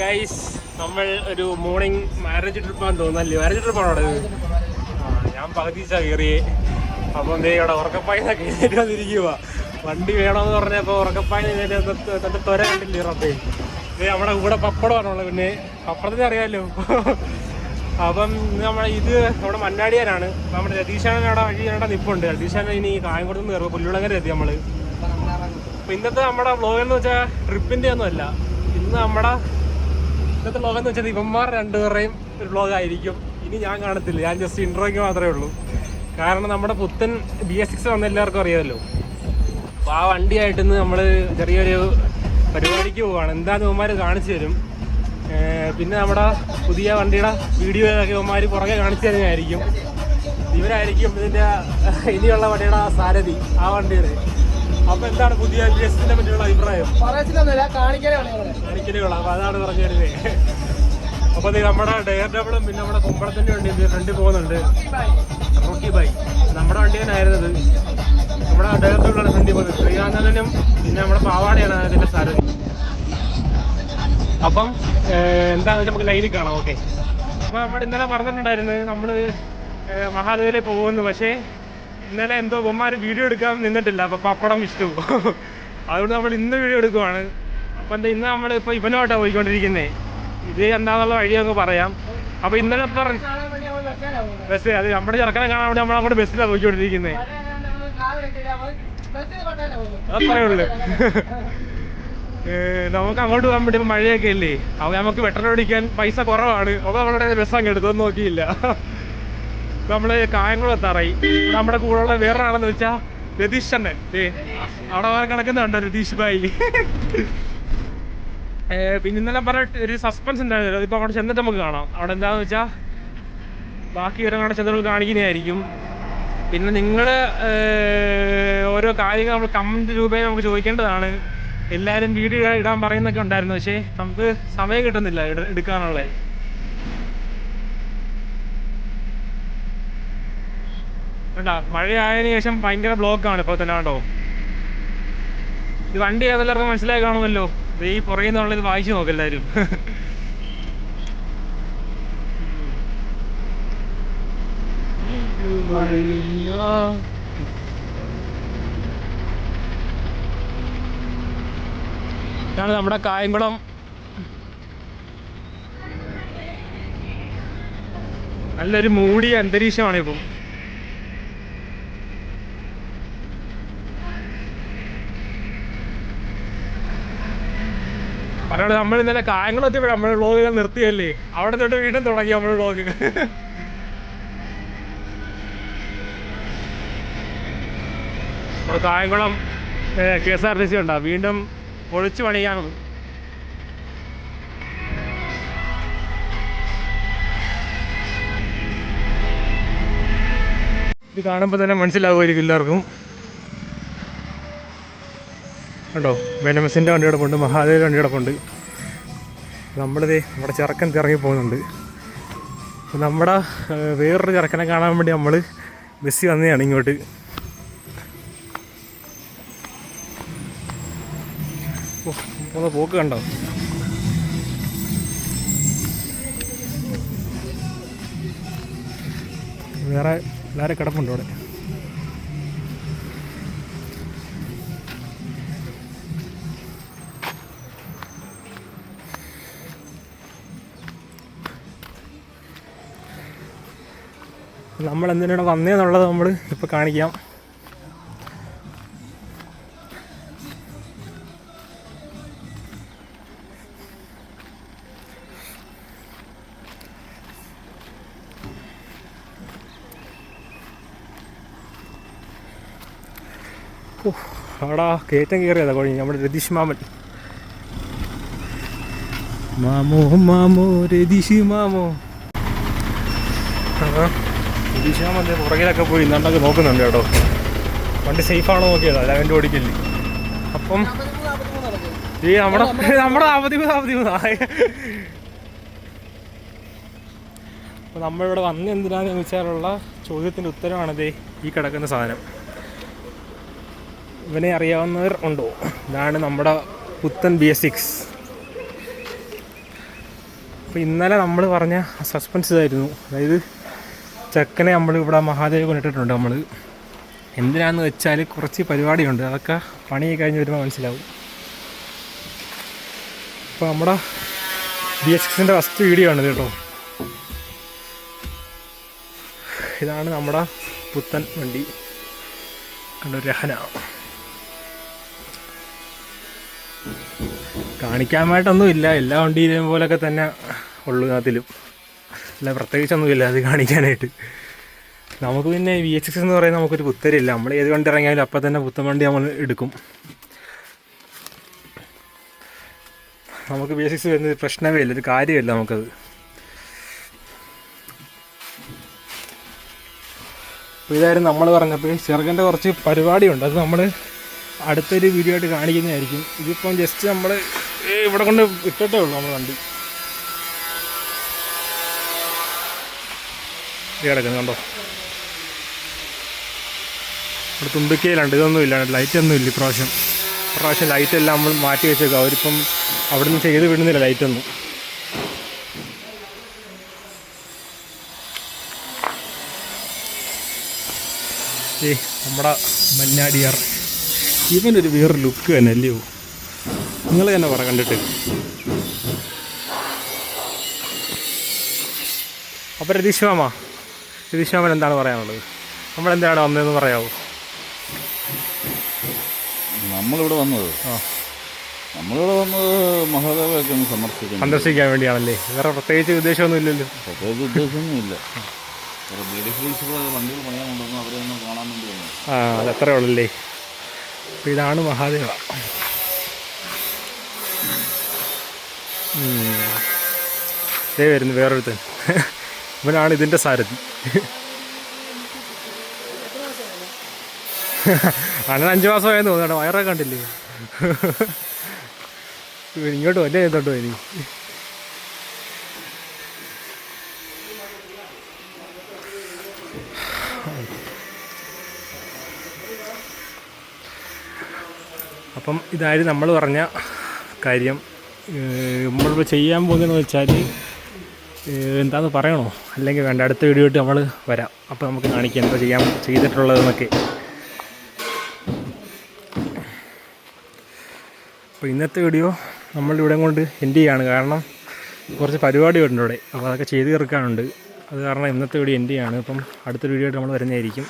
Guys നമ്മൾ ഒരു morning marriage ട്രിപ്പാന്ന് തോന്നുന്നല്ലേ മാരേജ് ട്രിപ്പാണോ അവിടെ? ഞാൻ പകുതിച്ചാ കയറിയേ അപ്പോൾ എന്തേ അവിടെ ഉറക്കപ്പായിന്ന് കയറി വന്നിരിക്കുക വണ്ടി വേണമെന്ന് പറഞ്ഞപ്പോൾ ഉറക്കപ്പായിന്ന് തന്റെ തൊര കണ്ടില്ലേ റബ്ബേ ഇത് നമ്മുടെ കൂടെ പപ്പടമാണുള്ളത് പിന്നെ. പപ്പടത്തിന് അറിയാമല്ലോ അപ്പം നമ്മളെ ഇത് നമ്മുടെ മന്നാടിയാനാണ്. അപ്പം നമ്മുടെ രതീശാനൻ അവിടെ വഴി അവിടെ നിപ്പുണ്ട്. രതീശാനൻ ഇനി കായംകുളത്ത് നിന്ന് കയറുമ്പോൾ പുല്ലുളങ്ങര എത്തി നമ്മൾ? അപ്പൊ ഇന്നത്തെ നമ്മുടെ വ്ലോഗ് എന്ന് വെച്ചാൽ ഒന്നും അല്ല. ഇന്ന് നമ്മുടെ ഇന്നത്തെ വ്ലോഗ് എന്ന് വെച്ചാൽ ഇവന്മാർ രണ്ടുപേരുടെയും ഒരു ബ്ലോഗ് ആയിരിക്കും. ഇനി ഞാൻ കാണത്തില്ല. ഞാൻ ജസ്റ്റ് ഇൻട്രോയ്ക്ക് മാത്രമേ ഉള്ളൂ. കാരണം നമ്മുടെ പുത്തൻ ബി എസ് സിക്സ് വന്ന എല്ലാവർക്കും അറിയാമല്ലോ. അപ്പോൾ ആ വണ്ടിയായിട്ട് നമ്മൾ ചെറിയൊരു പരിപാടിക്ക് പോവാണ്. എന്താന്ന് ഇവന്മാർ കാണിച്ചു തരും. പിന്നെ നമ്മുടെ പുതിയ വണ്ടിയുടെ വീഡിയോ ഒക്കെ ഇവന്മാർ പുറകെ കാണിച്ചു തരുന്നതായിരിക്കും. ഇവരായിരിക്കും ഇതിന്റെ ഇനിയുള്ള വണ്ടിയുടെ സാരഥി ആ വണ്ടിയുടെ. അപ്പൊ എന്താണ് പുതിയ ബി എസ് സിനെ പറ്റിയുള്ള അഭിപ്രായം? അപ്പൊ അതാണ് പറഞ്ഞു തരുന്നത് അപ്പൊ ദേ നമ്മുടെ ഡയർ ഡബിളും പിന്നെ നമ്മുടെ കുമ്പളത്തിന്റെ വണ്ടി ഇത് ഫ്രണ്ടിൽ പോകുന്നുണ്ട്. റോക്കി ബൈ നമ്മുടെ വണ്ടി തന്നെയായിരുന്നത് നമ്മുടെ ഡയർ ഡബിളാണ് ഫ്രണ്ടിൽ പോകുന്നത്. ശ്രീകാന്തനും പിന്നെ നമ്മുടെ പാവാടയാണ് അതിന്റെ സ്ഥലം അപ്പം എന്താണെന്ന് വെച്ചാൽ നമുക്ക് ലൈനിൽ കാണാം ഓക്കെ. അപ്പൊ നമ്മൾ ഇന്നലെ പറഞ്ഞിട്ടുണ്ടായിരുന്നു നമ്മൾ ഏഹ്, മഹാദേവിലെ പോകുന്നു. പക്ഷേ ഇന്നലെ എന്തോ ബൊമ്മാര് വീഡിയോ എടുക്കാൻ നിന്നിട്ടില്ല. അപ്പൊ പപ്പടം വിഷ്ണു. അതുകൊണ്ട് നമ്മൾ ഇന്ന് വീഡിയോ എടുക്കുവാണ്. അപ്പൊ ഇന്ന് നമ്മൾ ഇപ്പൊ ഇവനോട്ടാ പോയിക്കൊണ്ടിരിക്കുന്നത് ഇത് എന്താന്നുള്ള വഴി അങ്ങ് പറയാം. അപ്പൊ ഇന്നലെ പറഞ്ഞ ബസ് അത് നമ്മുടെ ചെറുക്കനെ കാണാൻ വേണ്ടി നമ്മൾ അങ്ങോട്ട് ബസ്സിലാണ് പോയിക്കൊണ്ടിരിക്കുന്നത്. അത്രേ ഉള്ളു. നമുക്ക് അങ്ങോട്ട് പോകാൻ വേണ്ടി മഴയൊക്കെ അല്ലേ അപ്പൊ നമുക്ക് പെട്രോൾ അടിക്കാൻ പൈസ കുറവാണ്. അപ്പൊ നമ്മളുടെ ബസ് അങ്ങ് എടുത്തൊന്നും നോക്കിയില്ല. നമ്മൾ കായംകുളം ഇവിടെ നമ്മുടെ കൂടെയുള്ള വേറെ ആളെന്ന് വെച്ചാ രതീഷ് അണ്ണൻ. അവിടെ കിടക്കുന്നുണ്ടോ രതീഷ് ഭായി? പിന്നെ ഇന്നലെ പറഞ്ഞ ഒരു സസ്പെൻസ് ഉണ്ടായിരുന്നല്ലോ ഇപ്പൊ അവിടെ ചെന്നിട്ട് നമുക്ക് കാണാം. അവിടെ എന്താന്ന് വെച്ചാൽ ബാക്കി വിവരങ്ങളെ ചെന്നിട്ട് കാണിക്കുന്നതായിരിക്കും. പിന്നെ നിങ്ങൾ ഓരോ കാര്യങ്ങൾ നമ്മൾ കമന്റ് രൂപയിൽ നമുക്ക് ചോദിക്കേണ്ടതാണ്. എല്ലാവരും വീഡിയോ ഇടാൻ പറയുന്നൊക്കെ ഉണ്ടായിരുന്നു. പക്ഷേ നമുക്ക് സമയം കിട്ടുന്നില്ല എടുക്കാനുള്ള. കണ്ടാ മഴയായതിനു ശേഷം ഭയങ്കര ബ്ലോക്കാണ് ഇപ്പോൾ തന്നെ കണ്ടോ? ഈ വണ്ടി ഏതെല്ലാവർക്കും മനസ്സിലായി കാണുമല്ലോ. ദേ ഈ പുറകിൽ വായിച്ചു നോക്ക് എല്ലാവരും ഇതാണ് നമ്മുടെ കായംകുളം. നല്ലൊരു മൂടിയ അന്തരീക്ഷമാണ് ഇപ്പം പറഞ്ഞോട് നമ്മൾ ഇന്നലെ കായംകുളം എത്തിയപ്പോഴും നമ്മൾ വ്ളോഗുകൾ നിർത്തിയല്ലേ? അവിടെ തൊട്ട് വീണ്ടും തുടങ്ങി നമ്മൾ vlog Kayamkulam K S R T C ഉണ്ടാ വീണ്ടും പൊളിച്ചു പണിയാണ്. ഇത് കാണുമ്പോൾ തന്നെ മനസ്സിലാവുമായിരിക്കും എല്ലാവർക്കും. കണ്ടോ? വെനമസിന്റെ വണ്ടി കിടപ്പുണ്ട് മഹാദേവിന്റെ വണ്ടി കിടപ്പുണ്ട് നമ്മളിത് നമ്മുടെ ചെറുക്കൻ ഇറങ്ങി പോകുന്നുണ്ട്. നമ്മുടെ വേറൊരു ചെറുക്കനെ കാണാൻ വേണ്ടി നമ്മൾ ബസ്സിൽ വന്നതാണ് ഇങ്ങോട്ട്. പോക്ക് കണ്ടോ? വേറെ എല്ലാവരും കിടപ്പുണ്ട് അവിടെ. നമ്മൾ എന്തിനാണ് വന്നേന്നുള്ളത് നമ്മൾ ഇപ്പോൾ കാണിക്കാം. അവിടാ കയറ്റം കയറിയതാ കൊഴി നമ്മുടെ രതീഷ് മാമൻ. മാമോ മാമോ രതീഷ് മാമോ. ആ രതീഷ് വന്ന് പുറകിലൊക്കെ പോയി ഇന്നാണ്ടൊക്കെ നോക്കുന്നുണ്ട് കേട്ടോ. വണ്ടി സേഫ് ആണോ നോക്കിയതാ അല്ല അവന്റെ ഓടിക്കല്ലേ? അപ്പം. ഈ നമ്മുടെ നമ്മുടെ അവധി അവധി അപ്പം അപ്പോൾ നമ്മളിവിടെ വന്ന് എന്തിനാന്ന് ചോദിച്ചാലുള്ള ചോദ്യത്തിന്റെ ഉത്തരമാണിത് ഈ കിടക്കുന്ന സാധനം. ഇവനെ അറിയാവുന്നവർ ഉണ്ടോ? ഇതാണ് നമ്മുടെ പുത്തൻ ബി എസ് സിക്സ് അപ്പോൾ ഇന്നലെ നമ്മൾ പറഞ്ഞ സസ്പെൻസ് ഇതായിരുന്നു. അതായത് ചെക്കനെ നമ്മൾ ഇവിടെ മഹാദേവ് കൊണ്ടിട്ടുണ്ട് നമ്മൾ എന്തിനാന്ന് വെച്ചാൽ കുറച്ച് പരിപാടിയുണ്ട്. അതൊക്കെ പണി കഴിഞ്ഞ് വരുമ്പോൾ മനസ്സിലാവും. അപ്പോൾ നമ്മുടെ ബി എച്ച് എക്സിന്റെ ഫസ്റ്റ് വീഡിയോ ആണ് കേട്ടോ. ഇതാണ് നമ്മുടെ പുത്തൻ വണ്ടി. കണ്ടോ രഹന. കാണിക്കാൻ ഇല്ല. എല്ലാ വണ്ടിയിലും പോലൊക്കെ തന്നെ ഉള്ളു അതിലും അല്ല പ്രത്യേകിച്ചൊന്നുമില്ല അത് കാണിക്കാനായിട്ട്. നമുക്ക് പിന്നെ വി എച്ച് എക്സ് എന്ന് പറയുന്നത് നമുക്കൊരു പുത്തരില്ല. നമ്മൾ ഏത് വണ്ടി ഇറങ്ങിയാലും അപ്പം തന്നെ പുത്തൻ വണ്ടി നമ്മൾ എടുക്കും. നമുക്ക് വി എച്ച് എക്സ് വരുന്നത് പ്രശ്നമേ ഇല്ല ഒരു കാര്യമില്ല നമുക്കത്. അപ്പോൾ ഇതായിരുന്നു നമ്മൾ പറഞ്ഞപ്പോൾ ചെറുകന്റെ കുറച്ച് പരിപാടിയുണ്ട്. അത് നമ്മൾ അടുത്തൊരു വീഡിയോ ആയിട്ട് കാണിക്കുന്നതായിരിക്കും. ഇതിപ്പം ജസ്റ്റ് നമ്മൾ ഇവിടെ കൊണ്ട് ഇട്ടിട്ടേ ഉള്ളൂ നമ്മൾ വണ്ടി. ഇത് കിടക്കുന്നു കണ്ടോ? ഇവിടെ തുമ്പിക്കയിലുണ്ട്. ഇതൊന്നും ഇല്ല. ലൈറ്റ് ഒന്നും ഇല്ല ഇപ്രാവശ്യം. ഇപ്രാവശ്യം ലൈറ്റ് എല്ലാം നമ്മൾ മാറ്റി വെച്ചേക്കാം. അവരിപ്പം അവിടെ നിന്ന് ചെയ്ത് വിടുന്നില്ല ലൈറ്റൊന്നും ഏ നമ്മുടെ മഞ്ഞാടിയാർ. ഇവനൊരു വേറൊരു ലുക്ക് തന്നെ അല്ലയോ നിങ്ങൾ തന്നെ പറ കണ്ടിട്ട്. അപ്പം മാമ. രതീഷ് എന്താണ് പറയാനുള്ളത്? നമ്മൾ നമ്മളെന്താണ് വന്നതെന്ന് പറയാമോ നമ്മളിവിടെ വന്നത്. ആ. നമ്മളിവിടെ വന്നത് മഹാദേവയൊക്കെ ഒന്ന് സന്ദർശിക്കാൻ സന്ദർശിക്കാൻ വേണ്ടിയാണല്ലേ? വേറെ പ്രത്യേകിച്ച് ഉദ്ദേശമൊന്നും ഇല്ലല്ലോ. പ്രത്യേകിച്ച് ഉദ്ദേശമൊന്നുമില്ല വണ്ടികൾ പണിയാൻ കൊണ്ടുവന്ന് അവരെ ഒന്ന് കാണാൻ വേണ്ടി ആ അതത്രേ ഉള്ളല്ലേ? അപ്പോൾ ഇതാണ് മഹാദേവ. ഇതേ വരുന്നു വേറൊരുത്തൻ. ഇവനാണ് ഇതിന്റെ സാരഥി. അണ്ണൻ അഞ്ച് മാസമായെന്ന് തോന്നുന്നു വയറൊക്കെ കണ്ടില്ലേ? ഇങ്ങോട്ട് വല്ല ചെയ്തോട്ടോ ഇനി. അപ്പം ഇതായിരുന്നു നമ്മൾ പറഞ്ഞ കാര്യം. നമ്മൾ ചെയ്യാൻ പോകുന്നതെന്ന് വെച്ചാൽ എന്താന്ന് പറയണോ? അല്ലെങ്കിൽ വേണ്ട അടുത്ത വീഡിയോ ആയിട്ട് നമ്മൾ വരാം. അപ്പോൾ നമുക്ക് കാണിക്കാം എന്താ ചെയ്യാൻ ചെയ്തിട്ടുള്ളതെന്നൊക്കെ. അപ്പോൾ ഇന്നത്തെ വീഡിയോ നമ്മളിവിടെ കൊണ്ട് എൻഡ് ചെയ്യാണ്. കാരണം കുറച്ച് പരിപാടിയുണ്ട് ഇവിടെ. അപ്പോൾ അതൊക്കെ ചെയ്ത് തീർക്കാനുണ്ട്. അത് കാരണം ഇന്നത്തെ വീഡിയോ എൻഡ് ചെയ്യാണ്. അപ്പം അടുത്ത വീഡിയോ ആയിട്ട് നമ്മൾ വരുന്നതായിരിക്കും.